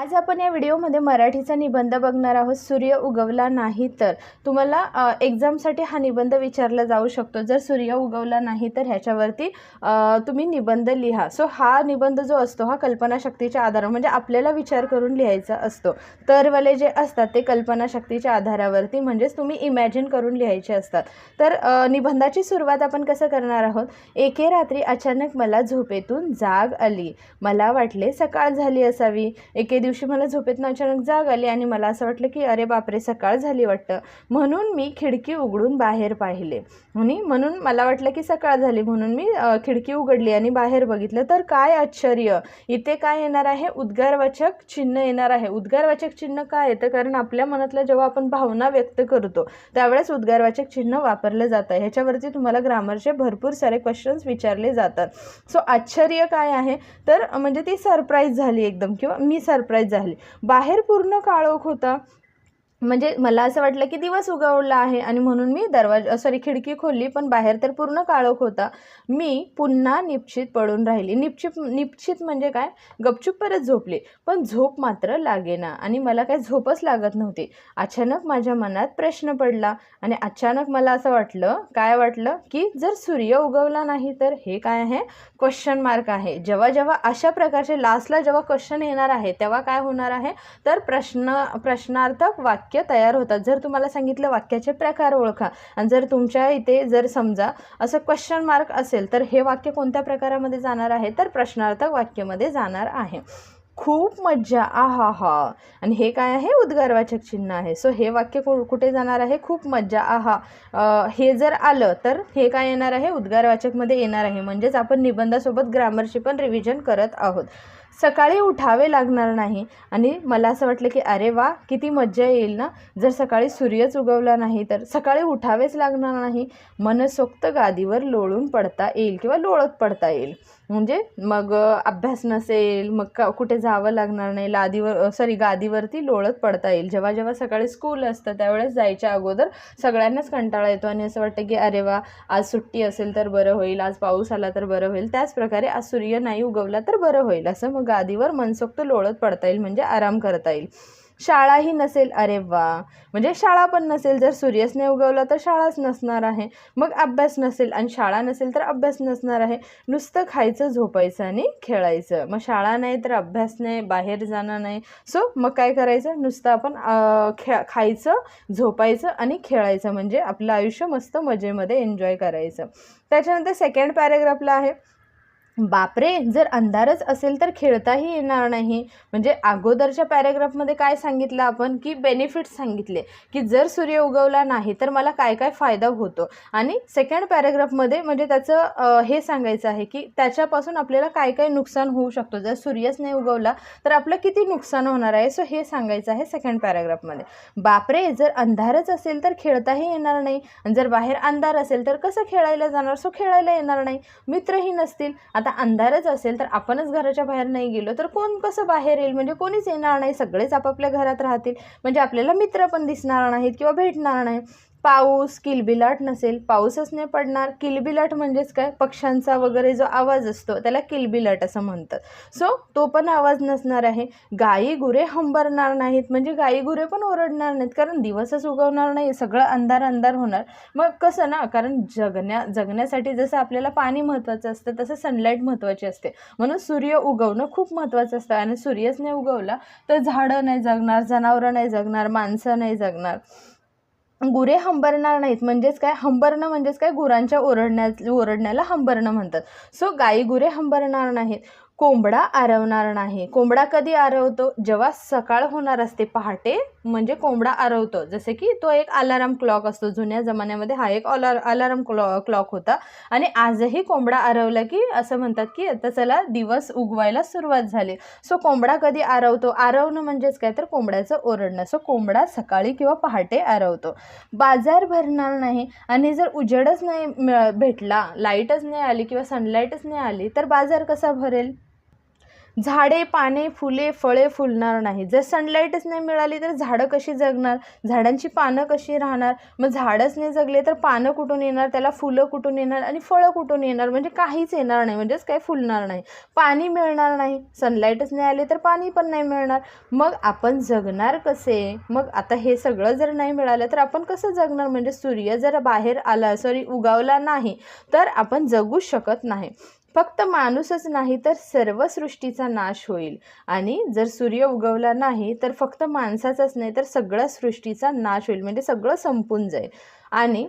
आज आपण या व्हिडिओमध्ये मराठीचा निबंध बघणार आहोत. सूर्य उगवला नाही तर. तुम्हाला एक्झामसाठी हा निबंध विचारला जाऊ शकतो. जर सूर्य उगवला नाही तर ह्याच्यावरती तुम्ही निबंध लिहा. सो हा निबंध जो असतो हा कल्पनाशक्तीच्या आधारावर म्हणजे आपल्याला विचार करून लिहायचा असतो. तरवाले जे असतात ते कल्पनाशक्तीच्या आधारावरती म्हणजेच तुम्ही इमॅजिन करून लिहायचे असतात. तर निबंधाची सुरुवात आपण कसं करणार आहोत? एके रात्री अचानक मला झोपेतून जाग आली. मला वाटले सकाळ झाली असावी. एके दिवशी मला झोपेतनं अचानक जाग आली आणि मला असं वाटलं की अरे बापरे सकाळ झाली वाटतं. म्हणून मी खिडकी उघडून बाहेर पाहिले. आणि म्हणून मला वाटलं की सकाळ झाली. म्हणून मी खिडकी उघडली आणि बाहेर बघितलं. तर काय आश्चर्य! इथे काय येणार आहे? उद्गारवाचक चिन्ह येणार आहे. उद्गारवाचक चिन्ह काय येतं? कारण आपल्या मनातल्या जेव्हा आपण भावना व्यक्त करतो त्यावेळेस उद्गारवाचक चिन्ह वापरलं जातं. ह्याच्यावरती तुम्हाला ग्रामरचे भरपूर सारे क्वेश्चन्स विचारले जातात. सो आश्चर्य काय आहे? तर म्हणजे ती सरप्राईज झाली एकदम किंवा मी सरप्राईज झाली. बाहेर पूर्ण काळोख होता. म्हणजे मला असं वाटलं की दिवस उगवला आहे आणि म्हणून मी दरवाजा सॉरी खिडकी खोलली पण बाहेर तर पूर्ण काळोख होता. मी पुन्हा निश्चित पडून राहिली. निश्चित निश्चित म्हणजे काय? गपचूप परत झोपली. पण झोप मात्र लागेना आणि मला काय झोपच लागत नव्हती. अचानक माझ्या मनात प्रश्न पडला आणि अचानक मला असं वाटलं काय वाटलं की जर सूर्य उगवला नाही तर हे काय आहे? क्वेश्चन मार्क आहे. जेव्हा जेव्हा अशा प्रकारचे लास्टला जेव्हा क्वेश्चन येणार आहे तेव्हा काय होणार आहे? तर प्रश्न प्रश्नार्थक वाक्य वाक्य तयार होतात. जर तुम्हाला सांगितलं वाक्याचे प्रकार ओळखा आणि जर तुमच्या इथे जर समजा असं क्वेश्चन मार्क असेल तर हे वाक्य कोणत्या प्रकारामध्ये जाणार आहे? तर प्रश्नार्थक वाक्यामध्ये जाणार आहे. खूप मज्जा आहा हा आणि हे काय आहे? उद्गारवाचक चिन्ह आहे. सो हे वाक्य कु कुठे जाणार आहे? खूप मज्जा आहा. हे जर आलं तर हे काय येणार आहे? उद्गारवाचकमध्ये येणार आहे. म्हणजेच आपण निबंधासोबत ग्रामरची पण रिव्हिजन करत आहोत. सकाळी उठावे लागणार नाही. आणि मला असं वाटलं की अरे वा किती मज्जा येईल ना? जर सकाळी सूर्यच उगवला नाही तर सकाळी उठावेच लागणार नाही. मनसोक्त गादीवर लोळून पडता येईल किंवा लोळत पडता येईल. म्हणजे मग अभ्यास नसेल मग का कुठे जावं लागणार नाही लादीवर सॉरी गादीवरती लोळत पडता येईल. जेव्हा जेव्हा सकाळी स्कूल असतं त्यावेळेस जायच्या अगोदर सगळ्यांनाच कंटाळा येतो आणि असं वाटतं की अरे वा आज सुट्टी असेल तर बरं होईल आज पाऊस आला तर बरं होईल. त्याचप्रकारे आज सूर्य नाही उगवला तर बरं होईल असं मग गादीवर मनसोक्त लोळत पडता येईल म्हणजे आराम करता येईल. शाळाही नसेल अरे वा! म्हणजे शाळा पण नसेल जर सूर्यच नाही उगवला तर शाळाच नसणार आहे. मग अभ्यास नसेल आणि शाळा नसेल तर अभ्यास नसणार आहे. नुसतं खायचं झोपायचं आणि खेळायचं. मग शाळा नाही तर अभ्यास नाही बाहेर जाणं नाही. सो मग काय करायचं? नुसतं आपण खेळ खे खायचं झोपायचं आणि खेळायचं. म्हणजे आपलं आयुष्य मस्त मजेमध्ये एन्जॉय करायचं. त्याच्यानंतर सेकंड पॅरेग्राफला आहे. बापरे जर अंधारच असेल तर खेळताही येणार नाही. म्हणजे अगोदरच्या पॅरेग्राफमध्ये काय सांगितलं आपण? की बेनिफिट्स सांगितले. की जर सूर्य उगवला नाही तर मला काय काय फायदा होतो? आणि सेकंड पॅरेग्राफमध्ये म्हणजे त्याचं हे सांगायचं आहे की त्याच्यापासून आपल्याला काय काय नुकसान होऊ शकतो? जर सूर्यच नाही उगवला तर आपलं किती नुकसान होणार आहे? सो हे सांगायचं आहे सेकंड पॅरेग्राफमध्ये बापरे जर अंधारच असेल तर खेळताही येणार नाही. आणि जर बाहेर अंधार असेल तर कसं खेळायला जाणार? सो खेळायला येणार नाही. मित्रही नसतील. आता अंधारच असेल तर आपणच घराच्या बाहेर नाही गेलो तर कोण कसं बाहेर येईल? म्हणजे कोणीच येणार नाही. सगळेच आपापल्या घरात राहतील. म्हणजे आपल्याला मित्र पण दिसणार नाहीत किंवा भेटणार नाही. पाऊस किलबिलाट नसेल पाऊसच नाही पडणार. किलबिलाट म्हणजेच काय? पक्ष्यांचा वगैरे जो आवाज असतो त्याला किलबिलाट असं म्हणतात. सो तो पण आवाज नसणार आहे. गाई गुरे हंबरणार नाहीत. म्हणजे गाई गुरे पण ओरडणार नाहीत. कारण दिवसच उगवणार नाही. सगळं अंधार अंधार होणार. मग कसं ना? कारण जगण्या जगण्यासाठी जसं आपल्याला पाणी महत्त्वाचं असतं तसं सनलाईट महत्त्वाची असते. म्हणून सूर्य उगवणं खूप महत्त्वाचं असतं. आणि सूर्यच नाही उगवला तर झाडं नाही जगणार जनावरं नाही जगणार माणसं नाही जगणार. गुरे हंबरणार नाहीत म्हणजेच काय? हंबरणं म्हणजेच काय? गुरांच्या ओरडण्या ओरडण्याला हंबरणं म्हणतात. सो गाई गुरे हंबरणार नाहीत. कोंबडा आरवणार नाही. कोंबडा कधी आरवतो? जेव्हा सकाळ होणार असते पहाटे म्हणजे कोंबडा आरवतो. जसे की तो एक अलाराम क्लॉक असतो. जुन्या जमान्यामध्ये हा एक अलार अलाराम क्लॉ क्लॉक होता. आणि आजही कोंबडा आरवला की असं म्हणतात की आता चला दिवस उगवायला सुरुवात झाली. सो कोंबडा कधी आरवतो? आरवणं म्हणजेच काय? तर कोंबड्याचं ओरडणं. सो कोंबडा सकाळी किंवा पहाटे आरवतो. बाजार भरणार नाही. आणि जर उजेडच नाही मिळ- भेटला लाईटच नाही आली किंवा सनलाईटच नाही आली तर बाजार कसा भरेल? झाडे पाने फुले फळे फुलणार नाही. जर सनलाईटच नाही मिळाली तर झाडं कशी जगणार? झाडांची पानं कशी राहणार? मग झाडच नाही जगले तर पानं कुठून येणार? त्याला फुलं कुठून येणार आणि फळं कुठून येणार? म्हणजे काहीच येणार नाही. म्हणजेच काही फुलणार नाही. पाणी मिळणार नाही. सनलाईटच नाही आले तर पाणी पण नाही मिळणार. मग आपण जगणार कसे? मग आता हे सगळं जर नाही मिळालं तर आपण कसं जगणार? म्हणजे सूर्य जर बाहेर आला सॉरी उगावला नाही तर आपण जगू शकत नाही. फक्त माणूसच नाही तर सर्व सृष्टीचा नाश होईल. आणि जर सूर्य उगवला नाही तर फक्त माणसाचाच नाही तर सगळ्या सृष्टीचा नाश होईल. म्हणजे सगळं संपून जाईल. आणि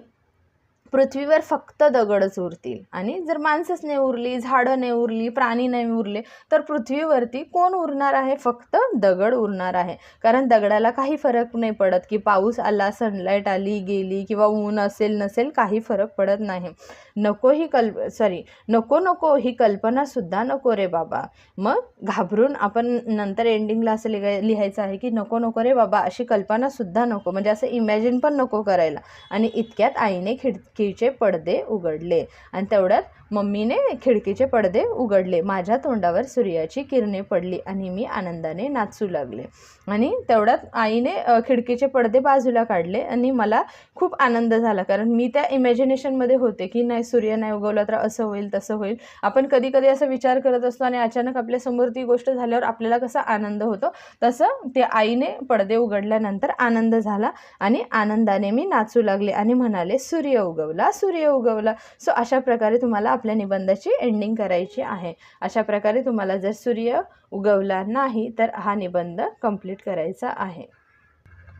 पृथ्वीवर फक्त दगडच उरतील आणि जर माणसंच नाही उरली झाडं नाही उरली प्राणी नाही उरले तर पृथ्वीवरती कोण उरणार आहे? फक्त दगड उरणार आहे. कारण दगडाला काही फरक नाही पडत की पाऊस आला सनलाईट आली गेली किंवा ऊन असेल नसेल काही फरक पडत नाही. नको ही कल्प सॉरी नको नको ही कल्पनासुद्धा नको रे बाबा. मग घाबरून आपण नंतर एंडिंगला असं लिहाय लिहायचं आहे की नको नको रे बाबा अशी कल्पनासुद्धा नको. म्हणजे असं इमॅजिन पण नको करायला. आणि इतक्यात आईने खिडकीचे पडदे उघडले. आणि तेवढ्यात मम्मीने खिडकीचे पडदे उघडले. माझ्या तोंडावर सूर्याची किरणे पडली आणि मी आनंदाने नाचू लागले. आणि तेवढ्यात आईने खिडकीचे पडदे बाजूला काढले आणि मला खूप आनंद झाला. कारण मी त्या इमॅजिनेशनमध्ये होते की नाही सूर्य नाही उगवला तर असं होईल तसं होईल. आपण कधी कधी असा विचार करत असतो आणि अचानक आपल्यासमोर ती गोष्ट झाल्यावर आपल्याला कसा आनंद होतो? तसं ते आईने पडदे उघडल्यानंतर आनंद झाला आणि आनंदाने मी नाचू लागले आणि म्हणाले सूर्य उगवला सूर्य उगवला. सो अशा प्रकारे तुम्हाला आपल्या निबंधाची एंडिंग करायची आहे. अशा प्रकारे तुम्हाला जर सूर्य उगवला नाही तर हा निबंध कंप्लीट करायचा आहे.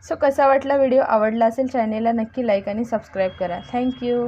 सो कसा वाटला व्हिडिओ आवडला असेल चॅनेलला नक्की लाईक आणि सबस्क्राईब करा. थँक्यू